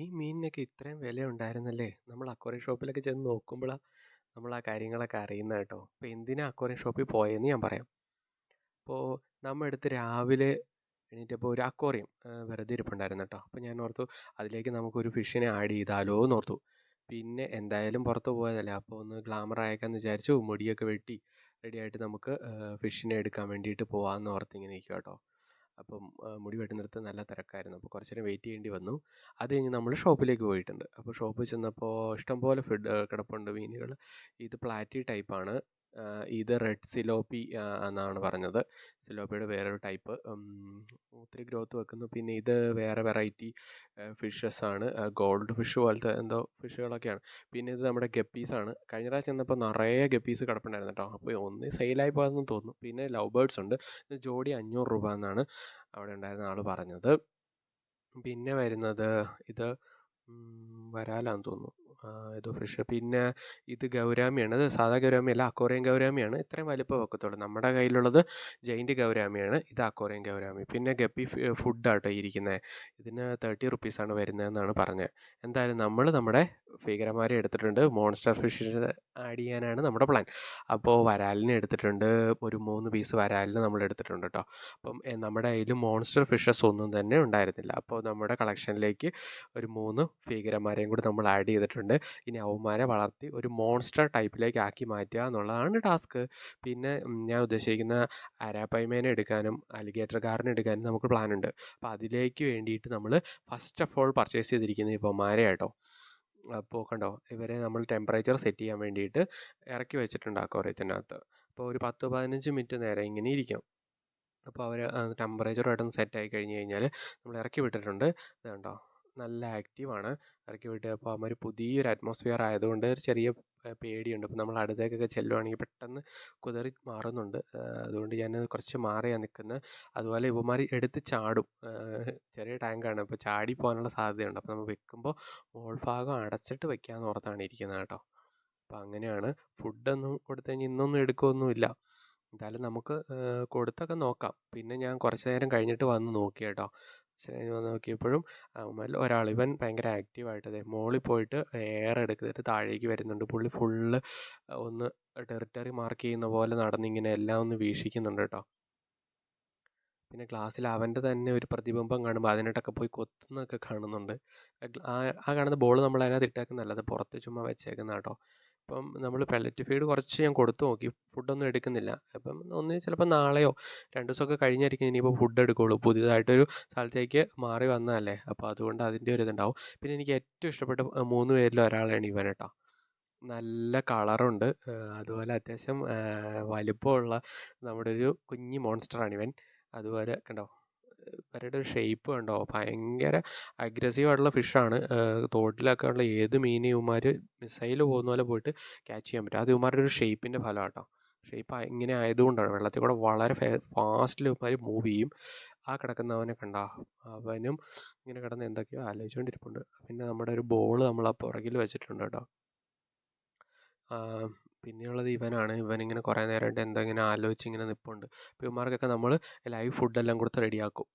ഈ മീനിനൊക്കെ ഇത്രയും വില ഉണ്ടായിരുന്നല്ലേ നമ്മൾ അക്വേറിയം ഷോപ്പിലൊക്കെ ചെന്ന് നോക്കുമ്പോഴാണ് നമ്മൾ ആ കാര്യങ്ങളൊക്കെ അറിയുന്നത് കേട്ടോ. അപ്പോൾ എന്തിനാ അക്വേറിയം ഷോപ്പിൽ പോയതെന്ന് ഞാൻ പറയാം. അപ്പോൾ നമ്മൾ എടുത്ത് രാവിലെ എണീറ്റപ്പോൾ ഒരു അക്വേറിയം വെറുതെ ഇരിപ്പുണ്ടായിരുന്നു കേട്ടോ. അപ്പോൾ ഞാൻ ഓർത്തു അതിലേക്ക് നമുക്കൊരു ഫിഷിനെ ആഡ് ചെയ്താലോ എന്ന് ഓർത്തു. പിന്നെ എന്തായാലും പുറത്ത് പോയതല്ലേ. അപ്പോൾ ഒന്ന് ഗ്ലാമർ ആയേക്കാന്ന് വിചാരിച്ചു മുടിയൊക്കെ വെട്ടി റെഡിയായിട്ട് നമുക്ക് ഫിഷിനെ എടുക്കാൻ വേണ്ടിയിട്ട് പോകാമെന്ന് ഓർത്ത് ഇങ്ങനെ നിൽക്കുക കേട്ടോ. അപ്പം മുടി വെട്ടുന്നിടത്ത് നല്ല തിരക്കായിരുന്നു. അപ്പോൾ കുറച്ച് നേരം വെയിറ്റ് ചെയ്യേണ്ടി വന്നു. അത് കഴിഞ്ഞ് നമ്മൾ ഷോപ്പിലേക്ക് പോയിട്ടുണ്ട്. അപ്പോൾ ഷോപ്പിൽ ചെന്നപ്പോൾ ഇഷ്ടംപോലെ ഫുഡ് കിടപ്പുണ്ട് മീനുകൾ ഇത് പ്ലാറ്റി ടൈപ്പാണ് ഇത് റെഡ് സിലോപ്പി എന്നാണ് പറഞ്ഞത്. സിലോപ്പിയുടെ വേറൊരു ടൈപ്പ്. ഒത്തിരി ഗ്രോത്ത് വെക്കുന്നു. പിന്നെ ഇത് വേറെ വെറൈറ്റി ഫിഷസ് ആണ്. ഗോൾഡ് ഫിഷ് പോലത്തെ എന്തോ ഫിഷുകളൊക്കെയാണ്. പിന്നെ ഇത് നമ്മുടെ ഗപ്പീസാണ് കഴിഞ്ഞ പ്രാവശ്യം ചെന്നപ്പോൾ നിറയെ ഗപ്പീസ് കിടപ്പുണ്ടായിരുന്നു കേട്ടോ. അപ്പോൾ ഒന്ന് സെയിലായി പോയെന്ന് തോന്നുന്നു. പിന്നെ ലവ് ബേർഡ്സ് ഉണ്ട് ജോഡി അഞ്ഞൂറ് രൂപ എന്നാണ് അവിടെ ഉണ്ടായിരുന്ന ആൾ പറഞ്ഞത്. പിന്നെ വരുന്നത് ഇത് വരാലാന്ന് തോന്നുന്നു. ഏതോ ഫിഷ് പിന്നെ ഇത് ഗൗരാമിയാണ്. അത് സാധാ ഗൗരാമിയല്ല അക്കോറിയം ഗൗരാമിയാണ്. ഇത്രയും വലിപ്പം വെക്കത്തുള്ളൂ. നമ്മുടെ കയ്യിലുള്ളത് ജയിന്റ് ഗൗരാമിയാണ്. ഇത് അക്കോറിയം ഗൗരാമി. പിന്നെ ഗപ്പി ഫുഡാട്ടോ ഇരിക്കുന്നത് ഇതിന് തേർട്ടി റുപ്പീസാണ് വരുന്നതെന്നാണ് പറഞ്ഞത്. എന്തായാലും നമ്മൾ നമ്മുടെ ഭീകരന്മാരെ എടുത്തിട്ടുണ്ട്. മോൺസ്റ്റർ ഫിഷിന് ആഡ് ചെയ്യാനാണ് നമ്മുടെ പ്ലാൻ. അപ്പോൾ വരാലിന് എടുത്തിട്ടുണ്ട്. ഒരു മൂന്ന് പീസ് വരാലിന് നമ്മൾ എടുത്തിട്ടുണ്ട് കേട്ടോ അപ്പം നമ്മുടെ കയ്യിൽ മോൺസ്റ്റർ ഫിഷസ് ഒന്നും തന്നെ ഉണ്ടായിരുന്നില്ല. അപ്പോൾ നമ്മുടെ കളക്ഷനിലേക്ക് ഒരു മൂന്ന് ഭീകരന്മാരെയും കൂടി നമ്മൾ ആഡ് ചെയ്തിട്ടുണ്ട്. ഇനി അവന്മാരെ വളർത്തി ഒരു മോൺസ്റ്റർ ടൈപ്പിലേക്ക് ആക്കി മാറ്റുക എന്നുള്ളതാണ് ടാസ്ക് പിന്നെ ഞാൻ ഉദ്ദേശിക്കുന്ന അരാപ്പൈമേനെ എടുക്കാനും അലിഗേറ്റർ കാറിനെ എടുക്കാനും നമുക്ക് പ്ലാൻ ഉണ്ട്. അപ്പോൾ അതിലേക്ക് വേണ്ടിയിട്ട് നമ്മൾ ഫസ്റ്റ് ഓഫ് ഓൾ പർച്ചേസ് ചെയ്തിരിക്കുന്ന ഇവന്മാരെ കേട്ടോ അപ്പോൾ കണ്ടോ ഇവരെ നമ്മൾ ടെമ്പറേച്ചർ സെറ്റ് ചെയ്യാൻ വേണ്ടിയിട്ട് ഇറക്കി വെച്ചിട്ടുണ്ട് അക്വേറിയത്തിനകത്ത് അപ്പോൾ ഒരു പത്ത് പതിനഞ്ച് മിനിറ്റ് നേരം ഇങ്ങനെ ഇരിക്കും. അപ്പോൾ അവർ ടെമ്പറേച്ചർ ടെമ്പറേച്ചറുമായിട്ടൊന്ന് സെറ്റ് ആയി കഴിഞ്ഞ് കഴിഞ്ഞാൽ നമ്മൾ ഇറക്കി വിട്ടിട്ടുണ്ട്. ഇതുണ്ടോ നല്ല ആക്റ്റീവാണ് ഇറക്കി വിട്ട് അപ്പോൾ അവന്മാർ പുതിയൊരു അറ്റ്മോസ്ഫിയർ ആയതുകൊണ്ട് ഒരു ചെറിയ പേടിയുണ്ട്. അപ്പോൾ നമ്മൾ അടുത്തേക്കൊക്കെ ചെല്ലുവാണെങ്കിൽ പെട്ടെന്ന് കുതറി മാറുന്നുണ്ട്. അതുകൊണ്ട് ഞാൻ കുറച്ച് മാറിയാണ് നിൽക്കുന്നത് അതുപോലെ ഇവന്മാർ എടുത്ത് ചാടും. ചെറിയ ടാങ്കാണ് അപ്പോൾ ചാടി പോകാനുള്ള സാധ്യതയുണ്ട്. അപ്പോൾ നമ്മൾ വെക്കുമ്പോൾ മോൾ ഭാഗം അടച്ചിട്ട് വെക്കാമെന്ന് ഓർത്താണ് ഇരിക്കുന്നത് കേട്ടോ. അപ്പോൾ അങ്ങനെയാണ്. ഫുഡൊന്നും കൊടുത്തു കഴിഞ്ഞാൽ ഇന്നൊന്നും എടുക്കുകയൊന്നുമില്ല എന്തായാലും നമുക്ക് കൊടുത്തൊക്കെ നോക്കാം. പിന്നെ ഞാൻ കുറച്ച് നേരം കഴിഞ്ഞിട്ട് വന്ന് നോക്കി കേട്ടോ. വന്ന് നോക്കിയപ്പോഴും അവന്മാരിൽ ഒരാൾ ഇവൻ ഭയങ്കര ആക്റ്റീവായിട്ട് അതെ മോളിൽ പോയിട്ട് എയർ എടുത്തിട്ട് താഴേക്ക് വരുന്നുണ്ട്. പുള്ളി ഫുള്ള് ഒന്ന് ടെറിട്ടറി മാർക്ക് ചെയ്യുന്ന പോലെ നടന്നിങ്ങനെ എല്ലാം ഒന്ന് വീക്ഷിക്കുന്നുണ്ട് കേട്ടോ. പിന്നെ ക്ലാസ്സിൽ അവന്റെ തന്നെ ഒരു പ്രതിബിംബം കാണുമ്പോൾ അതിനിട്ടൊക്കെ പോയി കൊത്തുന്നൊക്കെ കാണുന്നുണ്ട്. ആ ആ കാണുന്ന ബോൾ നമ്മൾ അതിനകത്ത് ഇട്ടേക്കുന്നതല്ല അത് പുറത്ത് ചുമ്മാ വെച്ചേക്കുന്ന കേട്ടോ. ഇപ്പം നമ്മൾ പെലറ്റ് ഫീഡ് കുറച്ച് ഞാൻ കൊടുത്തു നോക്കി. ഫുഡൊന്നും എടുക്കുന്നില്ല. അപ്പം ഒന്ന് ചിലപ്പോൾ നാളെയോ രണ്ട് ദിവസമൊക്കെ കഴിഞ്ഞായിരിക്കും ഇനിയിപ്പോൾ ഫുഡ് എടുക്കുകയുള്ളൂ പുതിയതായിട്ടൊരു സ്ഥലത്തേക്ക് മാറി വന്നതല്ലേ? അപ്പോൾ അതുകൊണ്ട് അതിന്റെ ഒരു ഇതുണ്ടാവും. പിന്നെ എനിക്ക് ഏറ്റവും ഇഷ്ടപ്പെട്ട മൂന്ന് പേരിൽ ഒരാളാണ് ഇവൻ കേട്ടോ. നല്ല കളറുണ്ട്. അതുപോലെ അത്യാവശ്യം വലിപ്പമുള്ള നമ്മുടെ ഒരു കുഞ്ഞി മോൺസ്റ്ററാണ് ഇവൻ. അതുപോലെ കണ്ടോ ഇവരുടെ ഒരു ഷേപ്പ് കണ്ടോ? ഭയങ്കര അഗ്രസീവ് ആയിട്ടുള്ള ഫിഷാണ് തോട്ടിലൊക്കെ ഉള്ള ഏത് മീനും ഇവന്മാർ മിസൈൽ പോകുന്ന പോലെ പോയിട്ട് ക്യാച്ച് ചെയ്യാൻ പറ്റും. അത് ഇവന്മാരുടെ ഒരു ഷേപ്പിന്റെ ഫലം കേട്ടോ ഷേപ്പ് ഇങ്ങനെ ആയതുകൊണ്ടാണ് വെള്ളത്തിൽ കൂടെ വളരെ ഫാസ്റ്റിൽ ഇവന്മാർ മൂവ് ചെയ്യും. ആ കിടക്കുന്നവനെ കണ്ട അവനും ഇങ്ങനെ കിടന്ന് എന്തൊക്കെയോ ആലോചിച്ചുകൊണ്ടിരിപ്പുണ്ട് പിന്നെ നമ്മുടെ ഒരു ബോൾ നമ്മൾ ആ പുറകിൽ വെച്ചിട്ടുണ്ട് കേട്ടോ. പിന്നെയുള്ളത് ഇവനാണ്. ഇവനിങ്ങനെ കുറേ നേരമായിട്ട് എന്തോ ഇങ്ങനെ ആലോചിച്ച് ഇങ്ങനെ നിൽപ്പുണ്ട് അപ്പോൾ ഇവന്മാർക്കൊക്കെ നമ്മൾ ലൈവ് ഫുഡെല്ലാം കൊടുത്ത് റെഡിയാക്കും